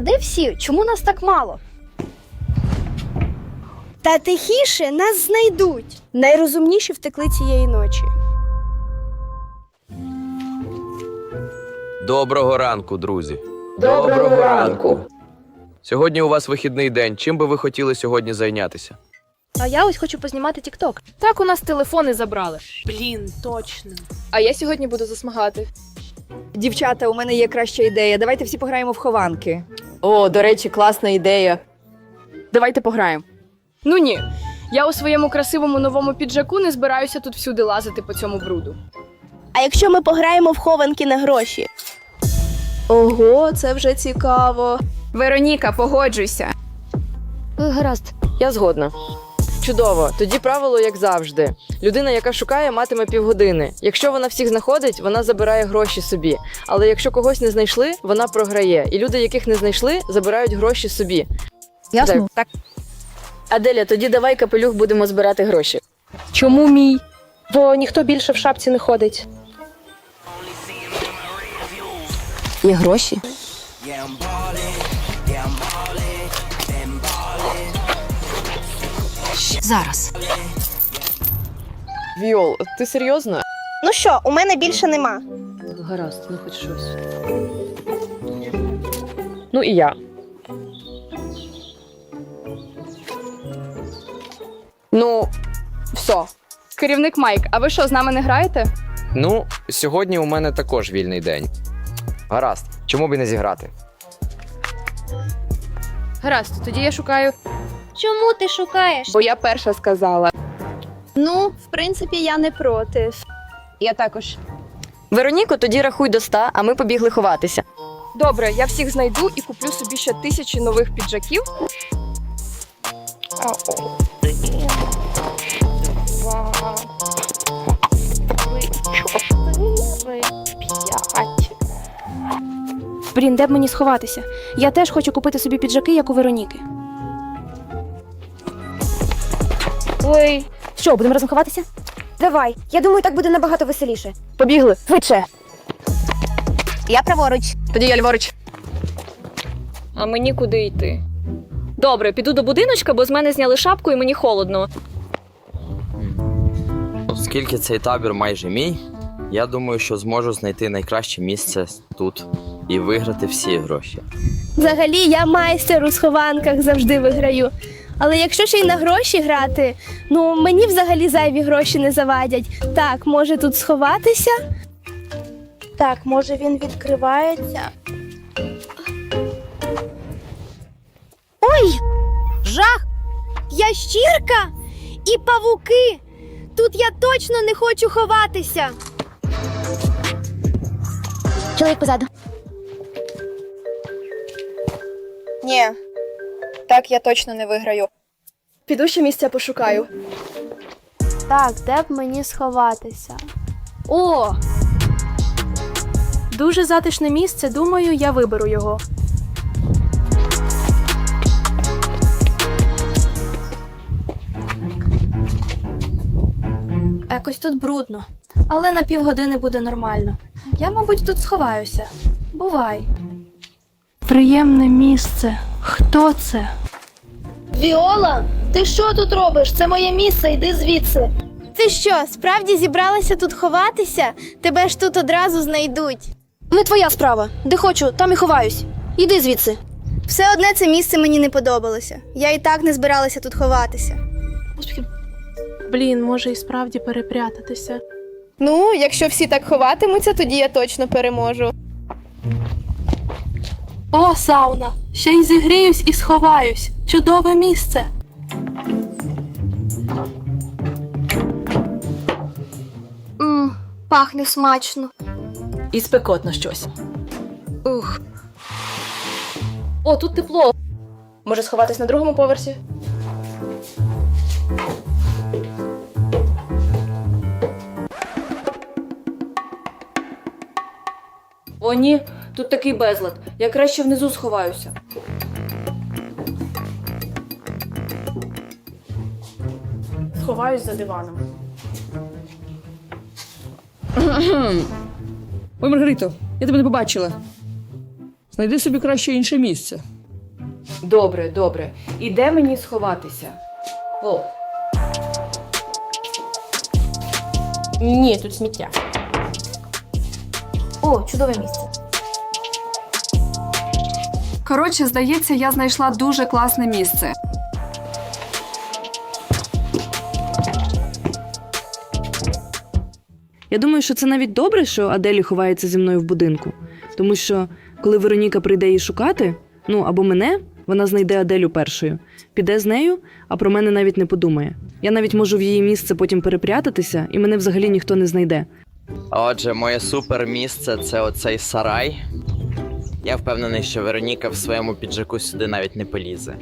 А де всі? Чому нас так мало? Та тихіше нас знайдуть. Найрозумніші втекли цієї ночі. Доброго ранку, друзі. Доброго ранку. Сьогодні у вас вихідний день. Чим би ви хотіли сьогодні зайнятися? А я ось хочу познімати тікток. Так у нас телефони забрали. Блін, точно. А я сьогодні буду засмагати. Дівчата, у мене є краща ідея. Давайте всі пограємо в хованки. О, до речі, класна ідея. Давайте пограємо. Ну ні. Я у своєму красивому новому піджаку не збираюся тут всюди лазити по цьому бруду. А якщо ми пограємо в хованки на гроші? Ого, це вже цікаво. Вероніка, погоджуйся. Гаразд. Я згодна. Чудово. Тоді правило, як завжди. Людина, яка шукає, матиме півгодини. Якщо вона всіх знаходить, вона забирає гроші собі. Але якщо когось не знайшли, вона програє. І люди, яких не знайшли, забирають гроші собі. Ясно? Так. Аделя, тоді давай капелюх будемо збирати гроші. Чому мій? Бо ніхто більше в шапці не ходить. Є гроші? Зараз. Віол, ти серйозно? Ну що, у мене більше нема. Гаразд, ну хоч щось. Ну і я. Ну, все. Керівник Майк, а ви що, з нами не граєте? Ну, сьогодні у мене також вільний день. Гаразд, чому б і не зіграти? Гаразд, тоді я шукаю, Чому ти шукаєш? бо я перша сказала. Ну, в принципі, я не проти. Я також. Вероніко, тоді рахуй до ста, а ми побігли ховатися. Добре, я всіх знайду і куплю собі ще тисячі нових піджаків. Блін, де б мені сховатися? Я теж хочу купити собі піджаки, як у Вероніки. Ой. Що, будемо разом ховатися? Давай. Я думаю, так буде набагато веселіше. Побігли. Швидше. Я праворуч. Тоді я ліворуч. А мені куди йти? Добре, піду до будиночка, бо з мене зняли шапку і мені холодно. Оскільки цей табір майже мій, я думаю, що зможу знайти найкраще місце тут і виграти всі гроші. Взагалі, я майстер у схованках завжди виграю. Але якщо ще й на гроші грати, ну мені взагалі зайві гроші не завадять. Так, може тут сховатися? Так, може він відкривається. Ой! Жах! Ящірка і павуки! Тут я точно не хочу ховатися. Чоловік позаду. Ні. Так я точно не виграю. Піду ще місця пошукаю. Так, де б мені сховатися? О! Дуже затишне місце, думаю, я виберу його. Якось тут брудно, але на півгодини буде нормально. Я, мабуть, тут сховаюся. Бувай. Приємне місце. Хто це? Віола, ти що тут робиш? Це моє місце, йди звідси. Ти що, справді зібралася тут ховатися? Тебе ж тут одразу знайдуть. Не твоя справа. Де хочу, там і ховаюсь. Іди звідси. Все одне це місце мені не подобалося. Я і так не збиралася тут ховатися. Блін, може і справді перепрятатися. Ну, якщо всі так ховатимуться, тоді я точно переможу. О, сауна! Ще й зігріюсь і сховаюсь. Чудове місце. Мм, пахне смачно. І спекотно щось. Ух. О, тут тепло. Може сховатись на другому поверсі? О, ні, тут такий безлад. Я краще внизу сховаюся. Сховаюсь за диваном. Ой, Маргарито, я тебе не побачила. Знайди собі краще інше місце. Добре, добре. І де мені сховатися? О, Ні, тут сміття. О, чудове місце. Коротше, здається, я знайшла дуже класне місце. Я думаю, що це навіть добре, що Аделі ховається зі мною в будинку. Тому що коли Вероніка прийде її шукати, ну або мене, вона знайде Аделю першою, піде з нею, а про мене навіть не подумає. Я навіть можу в її місце потім перепрятатися, і мене взагалі ніхто не знайде. Отже, моє супер місце це оцей сарай. Я впевнений, що Вероніка в своєму піджаку сюди навіть не полізе.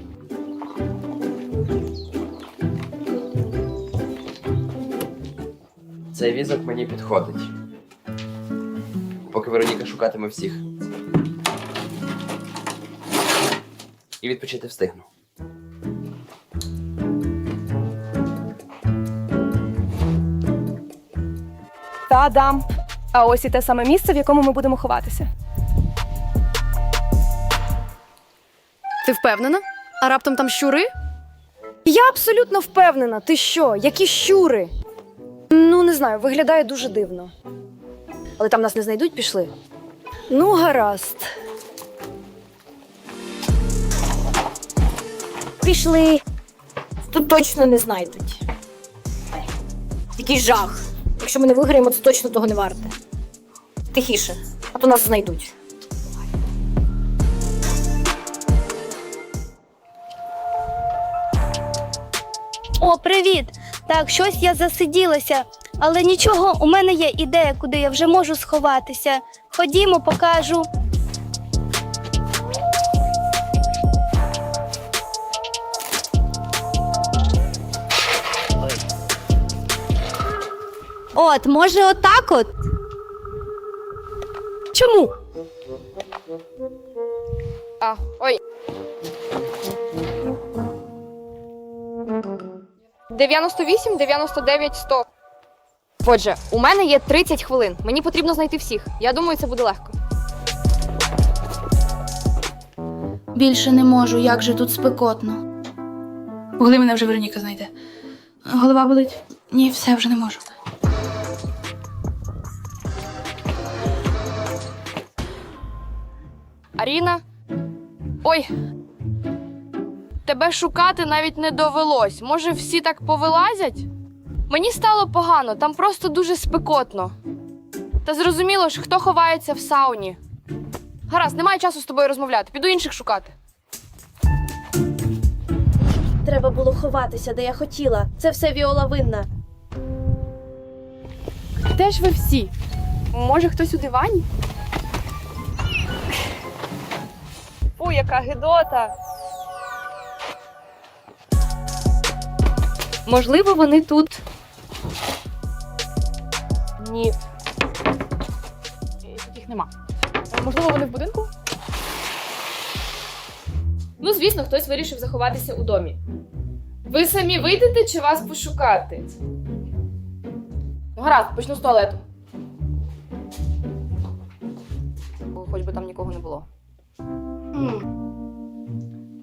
Цей візок мені підходить. Поки Вероніка шукатиме всіх. І відпочити встигну. Та дам. А ось і те саме місце, в якому ми будемо ховатися. Ти впевнена? А раптом там щури? Я абсолютно впевнена. Ти що? Які щури? Ну, не знаю, виглядає дуже дивно. Але там нас не знайдуть, пішли. Ну, гаразд. Пішли. Тут точно не знайдуть. Який жах. Якщо ми не виграємо, це точно того не варте. Тихіше, а то нас знайдуть. О, привіт! Так, щось я засиділася, але нічого, у мене є ідея, куди я вже можу сховатися. Ходімо, покажу. От, може, отак от? Чому? А, ой. 98, 99, 100. Отже, у мене є 30 хвилин. Мені потрібно знайти всіх. Я думаю, це буде легко. Більше не можу, як же тут спекотно. Коли мене вже Вероніка знайде. Голова болить? Ні, все вже не можу. Аріна. Ой. Тебе шукати навіть не довелось. Може, всі так повилазять? Мені стало погано, там просто дуже спекотно. Та зрозуміло ж, хто ховається в сауні. Гаразд, немає часу з тобою розмовляти. Піду інших шукати. Треба було ховатися, де я хотіла. Це все Віола винна. Де ж ви всі? Може, хтось у дивані? Фу, яка гидота. Можливо, вони тут. Ні. Тут їх нема. Можливо, вони в будинку? Ну, звісно, хтось вирішив заховатися у домі. Ви самі вийдете чи вас пошукати? Ну, гаразд, почну з туалету. Хоч би там нікого не було.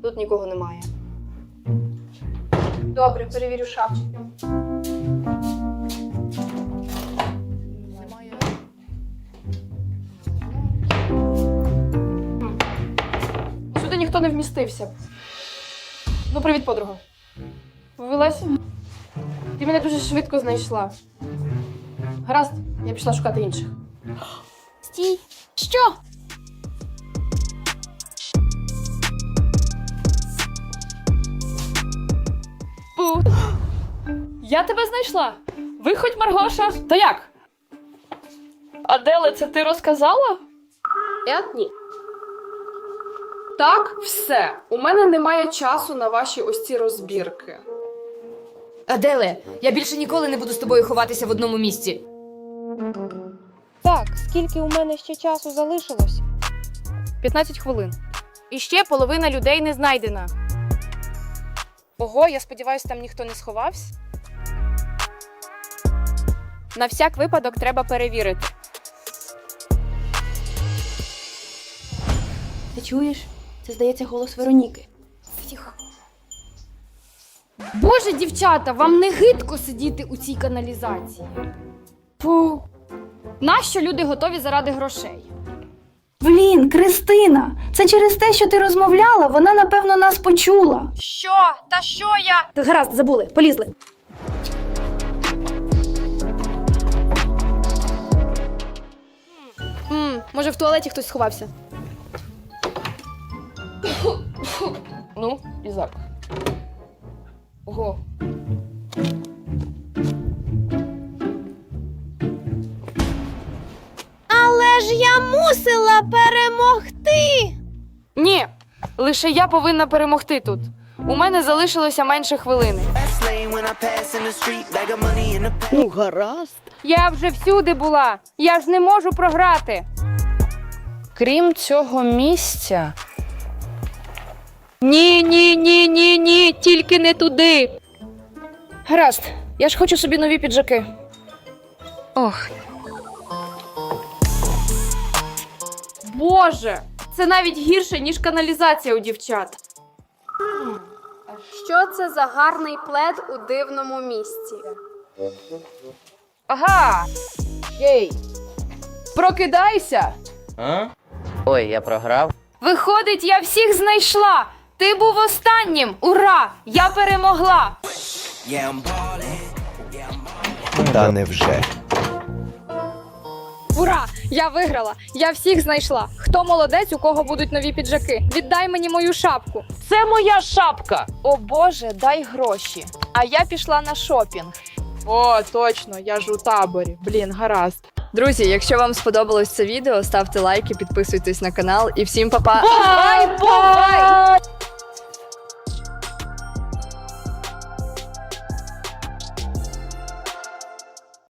Тут нікого немає. Добре, перевірю шапчики. Сюди ніхто не вмістився. Ну, привіт, подруга. Вивелася? Ти мене дуже швидко знайшла. Гаразд, я пішла шукати інших. Стій. Що? Я тебе знайшла. Виходь, Маргоша. Та як? Аделе, це ти розказала? Я ні. Так, все. У мене немає часу на ваші ось ці розбірки. Аделе, я більше ніколи не буду з тобою ховатися в одному місці. Так, скільки у мене ще часу залишилось? 15 хвилин. І ще половина людей не знайдена. Ого, я сподіваюся, там ніхто не сховався. На всяк випадок треба перевірити. Ти чуєш? Це здається голос Вероніки. Боже, дівчата, вам не гидко сидіти у цій каналізації. Фу. Нащо люди готові заради грошей? Блін, Кристина, це через те, що ти розмовляла, вона напевно нас почула. Що? Та що я? Та гаразд, забули, полізли. М, може в туалеті хтось сховався. ну, і запах. Ого. Але ж я мусила перемогти. Ні, лише я повинна перемогти тут. У мене залишилося менше хвилини. Ну, гаразд. Я вже всюди була. Я ж не можу програти. Крім цього місця. Ні, ні, ні, ні, ні, тільки не туди. Гаразд, я ж хочу собі нові піджаки. Ох. Боже, це навіть гірше, ніж каналізація у дівчат. Що це за гарний плед у дивному місці? Ага. Єй. Прокидайся. Ой, я програв. Виходить, я всіх знайшла. Ти був останнім. Ура! Я перемогла. Та невже. Ура! Я виграла! Я всіх знайшла. Хто молодець, у кого будуть нові піджаки? Віддай мені мою шапку. Це моя шапка. О Боже, дай гроші. А я пішла на шопінг. О, точно, я ж у таборі. Блін, гаразд. Друзі, якщо вам сподобалось це відео, ставте лайки, підписуйтесь на канал і всім па-па! Бувай!